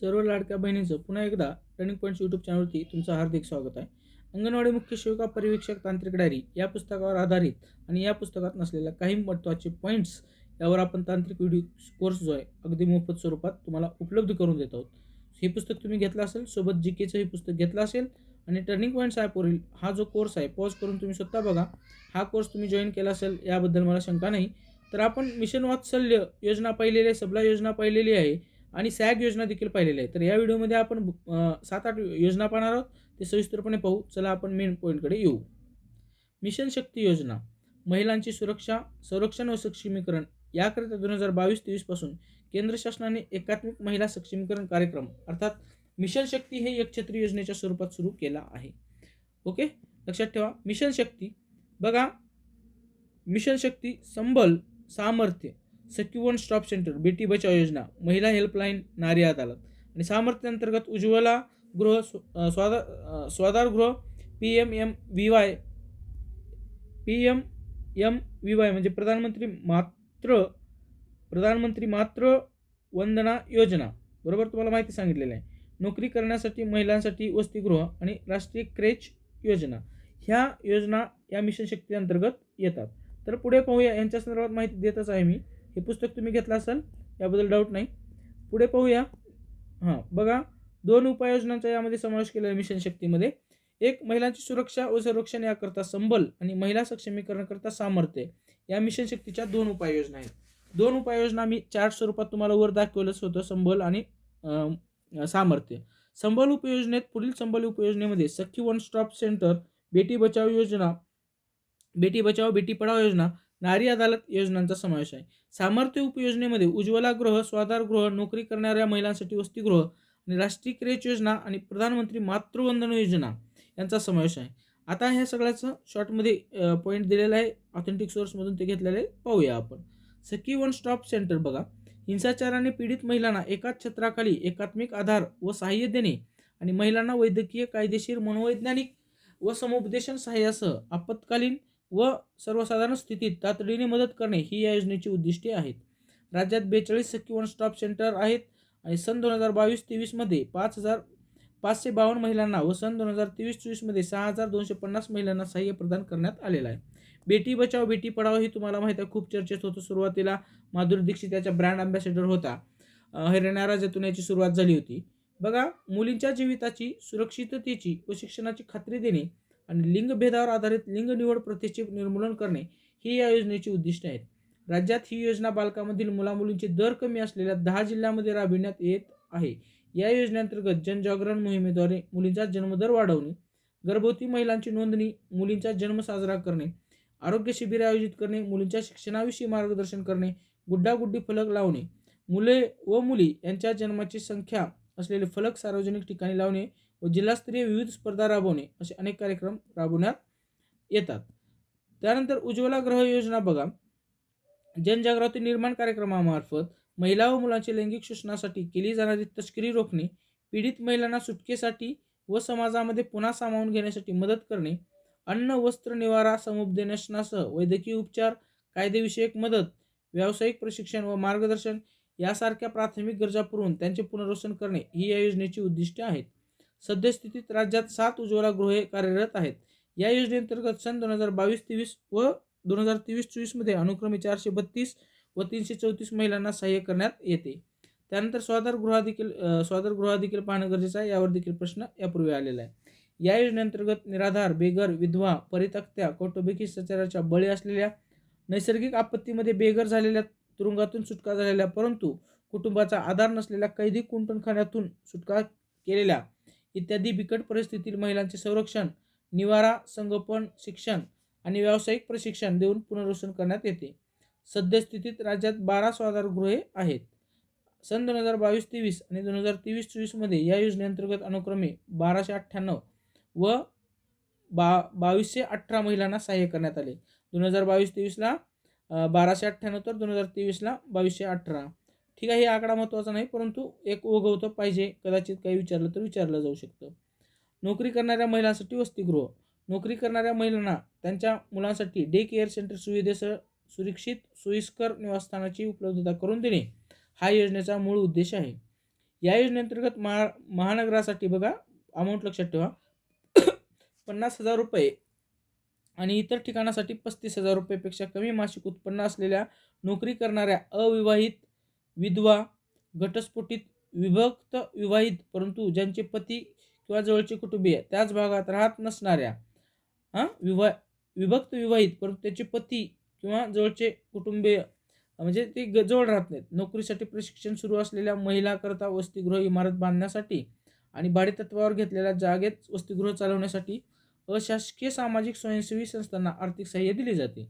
सर्व लाडक्या बहिणींचं पुन्हा एकदा टर्निंग पॉईंट्स यूट्यूब चॅनलवरती तुमचं हार्दिक स्वागत आहे. अंगणवाडी मुख्य सेविका पर्यवेक्षक तांत्रिक डायरी या पुस्तकावर आधारित आणि या पुस्तकात नसलेल्या काही महत्त्वाचे पॉईंट्स यावर आपण तांत्रिक व्हिडिओ कोर्स जो आहे अगदी मोफत स्वरूपात तुम्हाला उपलब्ध करून देत आहोत. हे पुस्तक तुम्ही घेतलं असेल सोबत जी केचं हे पुस्तक घेतलं असेल आणि टर्निंग पॉईंट्स ॲपवरील हा जो कोर्स आहे पॉज करून तुम्ही स्वतः बघा. हा कोर्स तुम्ही जॉईन केला असेल याबद्दल मला शंका नाही. तर आपण मिशन वात्सल्य योजना पाहिलेली आहे सबला योजना पाहिलेली आहे. आणि सॅग योजना देखील पाहिलेल्या आहे तर या व्हिडिओमध्ये आपण सात आठ योजना पाहणार आहोत. ते सविस्तरपणे पाहू. चला आपण मेन पॉईंटकडे येऊ. मिशन शक्ती योजना महिलांची सुरक्षा संरक्षण व सक्षमीकरण याकरिता दोन हजार बावीस तेवीसपासून केंद्र शासनाने एकात्मिक महिला सक्षमीकरण कार्यक्रम अर्थात मिशन शक्ती हे एकछत्री योजनेच्या स्वरूपात सुरू केला आहे. ओके? लक्षात ठेवा. मिशन शक्ती बघा. Mission Shakti Sambal Samarthya Sakhi one stop centre Beti Bachao योजना महिला हेल्पलाईन नारी अदालत. आणि सामर्थ्य अंतर्गत उज्ज्वला गृह स्व- अ, स्वाधारगृह P M M V Y P M M V Y म्हणजे प्रधानमंत्री मात्र प्रधानमंत्री मात्र वंदना योजना. बरोबर? तुम्हाला माहिती सांगितलेलं आहे. नोकरी करण्यासाठी महिलांसाठी वसतिगृह आणि राष्ट्रीय क्रेच योजना. ह्या योजना या मिशन शक्ती अंतर्गत येतात. तर पुढे पाहूया. यांच्या संदर्भात माहिती देतच आहे मी. हे पुस्तक तुम्ही घेतलं असाल याबद्दल डाऊट नाही. पुढे पाहूया. हां बघा. दोन उपाययोजनांचा यामध्ये समावेश केलेला आहे मिशन शक्तीमध्ये. एक महिलांची सुरक्षा व संरक्षण याकरता संबल आणि महिला सक्षमीकरणाकरता सामर्थ्य. या मिशन शक्तीच्या दोन उपाययोजना आहेत. दोन उपाययोजना मी चार्ट स्वरूपात तुम्हाला वर दाखवलंच होतं संबल आणि सामर्थ्य. संबल उपयोजनेत पुढील Sambal उपयोजनेमध्ये Sakhi one stop centre Beti Bachao योजना बेटी बचाव बेटी पढाव योजना नारी अदालत योजनांचा समावेश आहे. सामर्थ्य उपयोजनेमध्ये उज्ज्वला गृह स्वाधार गृह नोकरी करणाऱ्या महिलांसाठी वसतिगृह आणि राष्ट्रीय क्रेच योजना आणि प्रधानमंत्री मातृवंदन योजना यांचा समावेश आहे. आता ह्या सगळ्याचं शॉर्टमध्ये पॉईंट दिलेला आहे. ऑथेंटिक सोर्समधून ते घेतलेले पाहूया आपण. सखी वन स्टॉप सेंटर बघा. हिंसाचाराने पीडित महिलांना एकाच छत्राखाली एकात्मिक आधार व सहाय्य देणे आणि महिलांना वैद्यकीय कायदेशीर मनोवैज्ञानिक व समुपदेशन सहाय्यासह आपत्कालीन व सर्वसाधारण स्थितीत तातडीने मदत करणे ही या योजनेची उद्दिष्टे आहेत. राज्यात बेचाळीस सखी वन स्टॉप सेंटर आहेत आणि सन दोन हजार बावीस तेवीसमध्ये पाच हजार पाचशे बावन्न महिलांना व सन दोन हजार तेवीस चोवीसमध्ये सहा हजार दोनशे पन्नास महिलांना सहाय्य प्रदान करण्यात आलेलं आहे. बेटी बचाव बेटी पढाव ही तुम्हाला माहीत आहे खूप चर्चेत होतं सुरुवातीला. माधुरी दीक्षित याच्या ब्रँड अँबॅसेडर होता. हरियाणा राज्यातून याची सुरुवात झाली होती. बघा मुलींच्या जीविताची सुरक्षिततेची व शिक्षणाची खात्री देणे आणि लिंगभेदावर आधारित लिंग निवड प्रथेचे निर्मूलन करणे ही या योजनेची उद्दिष्ट आहेत. राज्यात ही योजना बालकामधील मुलामुलींचे दर कमी असलेल्या दहा जिल्ह्यांमध्ये राबविण्यात येत आहे. या योजनेअंतर्गत जनजागरण मोहिमेद्वारे मुलींचा जन्मदर वाढवणे गर्भवती महिलांची नोंदणी मुलींचा जन्म साजरा करणे आरोग्य शिबिरे आयोजित करणे मुलींच्या शिक्षणाविषयी मार्गदर्शन करणे गुड्डागुड्डी फलक लावणे मुले व मुली यांच्या जन्माची संख्या असलेले फलक सार्वजनिक ठिकाणी लावणे व जिल्हास्तरीय विविध स्पर्धा राबवणे असे अनेक कार्यक्रम राबवण्यात येतात. त्यानंतर उज्ज्वला ग्रह योजना बघा. जनजागृती निर्माण कार्यक्रमामार्फत महिला व मुलांचे लैंगिक शोषणासाठी केली जाणारी तस्करी रोखणे पीडित महिलांना सुटकेसाठी व समाजामध्ये पुन्हा सामावून घेण्यासाठी मदत करणे अन्न वस्त्र निवारा समुपदेशनासह वैद्यकीय उपचार कायदेविषयक मदत व्यावसायिक प्रशिक्षण व मार्गदर्शन यासारख्या प्राथमिक गरजा पुरवून त्यांचे पुनर्वसन करणे ही या योजनेची उद्दिष्टे आहेत. सद्यस्थितीत राज्यात सात उज्ज्वला गृहे कार्यरत आहेत. या योजनेअंतर्गत सन दोन हजार बावीस तेवीस व दोन हजार तेवीस चोवीसमध्ये अनुक्रमे चारशे बत्तीस व तीनशे चौतीस महिलांना सहाय्य करण्यात येते. त्यानंतर स्वाधार गृह देखील अ, स्वाधार देखील पाहणं गरजेचं आहे यावर देखील प्रश्न यापूर्वी आलेला आहे. या योजनेअंतर्गत निराधार बेघर विधवा परितक्त्या कौटुंबिक सचाराच्या बळी असलेल्या नैसर्गिक आपत्तीमध्ये बेघर झालेल्या तुरुंगातून सुटका झालेल्या परंतु कुटुंबाचा आधार नसलेल्या कैदी कुंटणखान्यातून सुटका केलेल्या इत्यादी बिकट परिस्थितीतील महिलांचे संरक्षण निवारा संगोपन शिक्षण आणि व्यावसायिक प्रशिक्षण देऊन पुनर्वसन करण्यात येते. सद्यस्थितीत राज्यात बारा स्वाधारगृहे आहेत. सन दोन हजार बावीस तेवीस आणि दोन हजार तेवीस चोवीसमध्ये या योजनेअंतर्गत अनुक्रमे बाराशे अठ्ठ्याण्णव व बा बावीसशे अठरा महिलांना सहाय्य करण्यात आले. दोन हजार बावीस तेवीसला बाराशे अठ्ठ्याण्णव तर दोन हजार तेवीसला बावीसशे अठरा. ठीक आहे हे आकडा महत्त्वाचा नाही परंतु एक ओघवतं पाहिजे. कदाचित काही विचारलं तर विचारलं जाऊ शकतं. नोकरी करणाऱ्या महिलांसाठी वसतिगृह. नोकरी करणाऱ्या महिलांना त्यांच्या मुलांसाठी डे केअर सेंटर सुविधेसह सुरक्षित सोयीस्कर निवासस्थानाची उपलब्धता करून देणे हा योजनेचा मूळ उद्देश आहे. या योजनेअंतर्गत महा महानगरासाठी बघा अमाऊंट लक्षात ठेवा. पन्नास हजार रुपये आणि इतर ठिकाणासाठी पस्तीस हजार रुपयेपेक्षा कमी मासिक उत्पन्न असलेल्या नोकरी करणाऱ्या अविवाहित विधवा घटस्फोटित विभक्त विवाहित परंतु ज्यांचे पती किंवा जवळचे कुटुंबीय त्याच भागात राहत नसणाऱ्या हां विवा विभक्त विवाहित परंतु त्याचे पती किंवा जवळचे कुटुंबीय म्हणजे ते ग जवळ राहत नाहीत. नोकरीसाठी प्रशिक्षण सुरू असलेल्या महिलाकरता वसतिगृह इमारत बांधण्यासाठी आणि भाडेतत्वावर घेतलेल्या जागेत वसतिगृह चालवण्यासाठी अशासकीय सामाजिक स्वयंसेवी संस्थांना आर्थिक सहाय्य दिले जाते.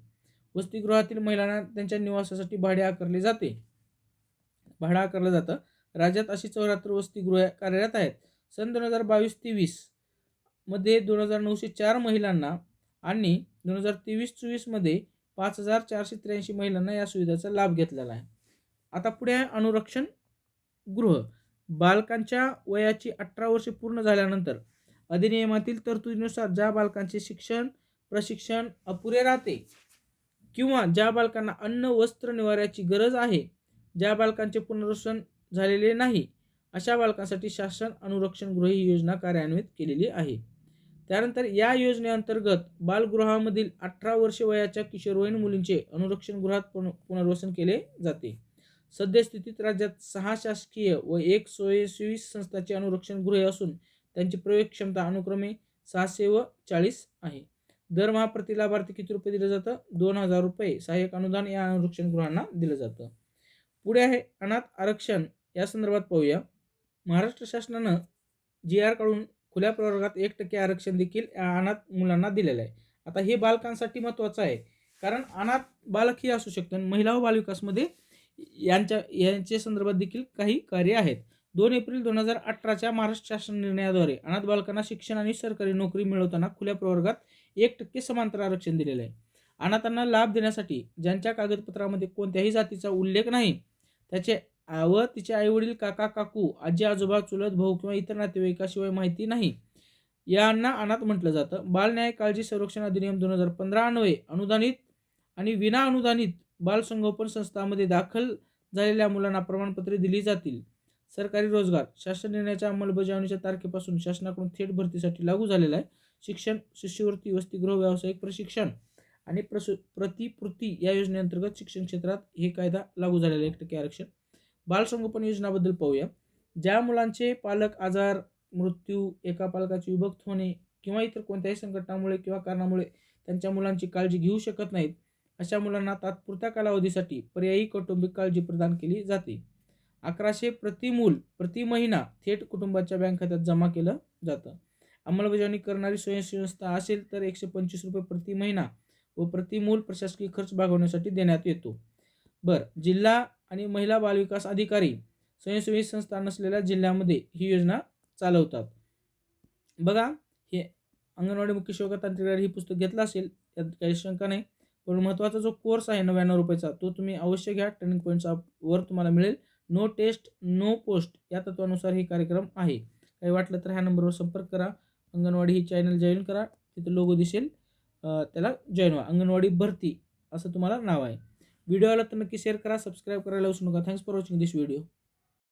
वसतिगृहातील महिलांना त्यांच्या निवासासाठी भाडे आकारले जाते. भाडं आकारलं जातं. राज्यात अशी चौऱ्याहत्तर वसतिगृह कार्यरत आहेत. सन दोन हजार बावीस तेवीसमध्ये दोन हजार नऊशे चार महिलांना आणि दोन हजार तेवीस चोवीसमध्ये पाच हजार चारशे त्र्याऐंशी महिलांना या सुविधेचा लाभ घेतलेला आहे. आता पुढे आहे अनुरक्षण गृह. बालकांच्या वयाची अठरा वर्षे पूर्ण झाल्यानंतर अधिनियमातील तरतुदीनुसार ज्या बालकांचे शिक्षण प्रशिक्षण अपुरे राहते किंवा ज्या बालकांना अन्न वस्त्र निवाऱ्याची गरज आहे ज्या बालकांचे पुनर्वसन झालेले नाही अशा बालकांसाठी शासन अनुरक्षण गृह ही योजना कार्यान्वित केलेली आहे. त्यानंतर या योजनेअंतर्गत बालगृहामधील अठरा वर्षे वयाच्या किशोरवयीन मुलींचे अनुरक्षण गृहात पुन पुनर्वसन केले जाते. सद्यस्थितीत राज्यात सहा शासकीय व एक स्वयंसेवी संस्थाचे अनुरक्षण गृहे असून त्यांची प्रयोग क्षमता अनुक्रमे सहाशे व चाळीस आहे. दरमहा प्रति लाभार्थी किती रुपये दिलं जातं? दोन हजार रुपये. सहाय्यक अनुदान या आरक्षण गृहांना दिलं जातं. पुढे आहे अनाथ आरक्षण. या संदर्भात पाहूया. महाराष्ट्र शासनानं जी आर काढून खुल्या प्रवर्गात एक टक्के आरक्षण देखील या अनाथ मुलांना दिलेलं आहे. आता हे बालकांसाठी महत्त्वाचं आहे. कारण अनाथ बालक ही असू शकतं आणि महिला व बालविकासमध्ये यांच्या यांच्या संदर्भात देखील काही कार्य आहेत. दोन एप्रिल दोन हजार अठराच्या महाराष्ट्र शासन निर्णयाद्वारे अनाथ बालकांना शिक्षण आणि सरकारी नोकरी मिळवताना खुल्या प्रवर्गात एक टक्के समांतर आरक्षण दिलेलं आहे. अनाथांना लाभ देण्यासाठी ज्यांच्या कागदपत्रामध्ये कोणत्याही जातीचा उल्लेख नाही त्याचे व तिचे आईवडील काका काकू आजी आजोबा चुलत भाऊ किंवा इतर नातेवाईकाशिवाय माहिती नाही. यांना अनाथ म्हटलं जातं. बाल न्याय काळजी संरक्षण अधिनियम दोन हजार पंधरा अन्वये अनुदानित आणि विना अनुदानित बालसंगोपन संस्थांमध्ये दाखल झालेल्या मुलांना प्रमाणपत्रे दिली जातील. सरकारी रोजगार शासन निर्णयाच्या अंमलबजावणीच्या तारखेपासून शासनाकडून थेट भरतीसाठी लागू झालेला आहे. शिक्षण शिष्यवृत्ती वसतिगृह व्यावसायिक प्रशिक्षण आणि प्रसु प्रतिपूर्ती या योजनेअंतर्गत शिक्षण क्षेत्रात हे कायदा लागू झालेला आहे. एक टक्के आरक्षण बालसंगोपन योजनाबद्दल पाहूया. ज्या मुलांचे पालक आजार मृत्यू एका पालकाची विभक्त होणे किंवा इतर कोणत्याही संकटामुळे किंवा कारणामुळे त्यांच्या मुलांची काळजी घेऊ शकत नाहीत अशा मुलांना तात्पुरत्या कालावधीसाठी पर्यायी कौटुंबिक काळजी प्रदान केली जाते. अकराशे प्रतिमूल प्रति महिना थेट कुटुंबाच्या बँक खात्यात जमा केलं जातं. अंमलबजावणी करणारी स्वयंसेवी संस्था असेल तर एकशे पंचवीस रुपये प्रति महिना व प्रतिमूल प्रशासकीय खर्च भागवण्यासाठी देण्यात येतो. बरं जिल्हा आणि महिला बालविकास अधिकारी स्वयंसेवी संस्था नसलेल्या जिल्ह्यामध्ये ही योजना चालवतात. बघा हे अंगणवाडी मुख्य सेवका तांत्रिक ही पुस्तक घेतलं असेल त्यात काही शंका नाही. पण महत्त्वाचा जो कोर्स आहे नव्याण्णव रुपयाचा तो तुम्ही अवश्य घ्या. टर्निंग पॉईंटचा वर तुम्हाला मिळेल. नो टेस्ट नो पोस्ट या तत्वानुसार हे कार्यक्रम आहे. काही वाटलं तर ह्या नंबरवर संपर्क करा. अंगणवाडी ही चॅनल जॉईन करा. तिथं लोगो दिसेल. त्याला जॉईन व्हा. अंगणवाडी भरती असं तुम्हाला नाव आहे. व्हिडिओला तर नक्की शेअर करा. सबस्क्राईब करायला विसरू नका. Thanks for watching this video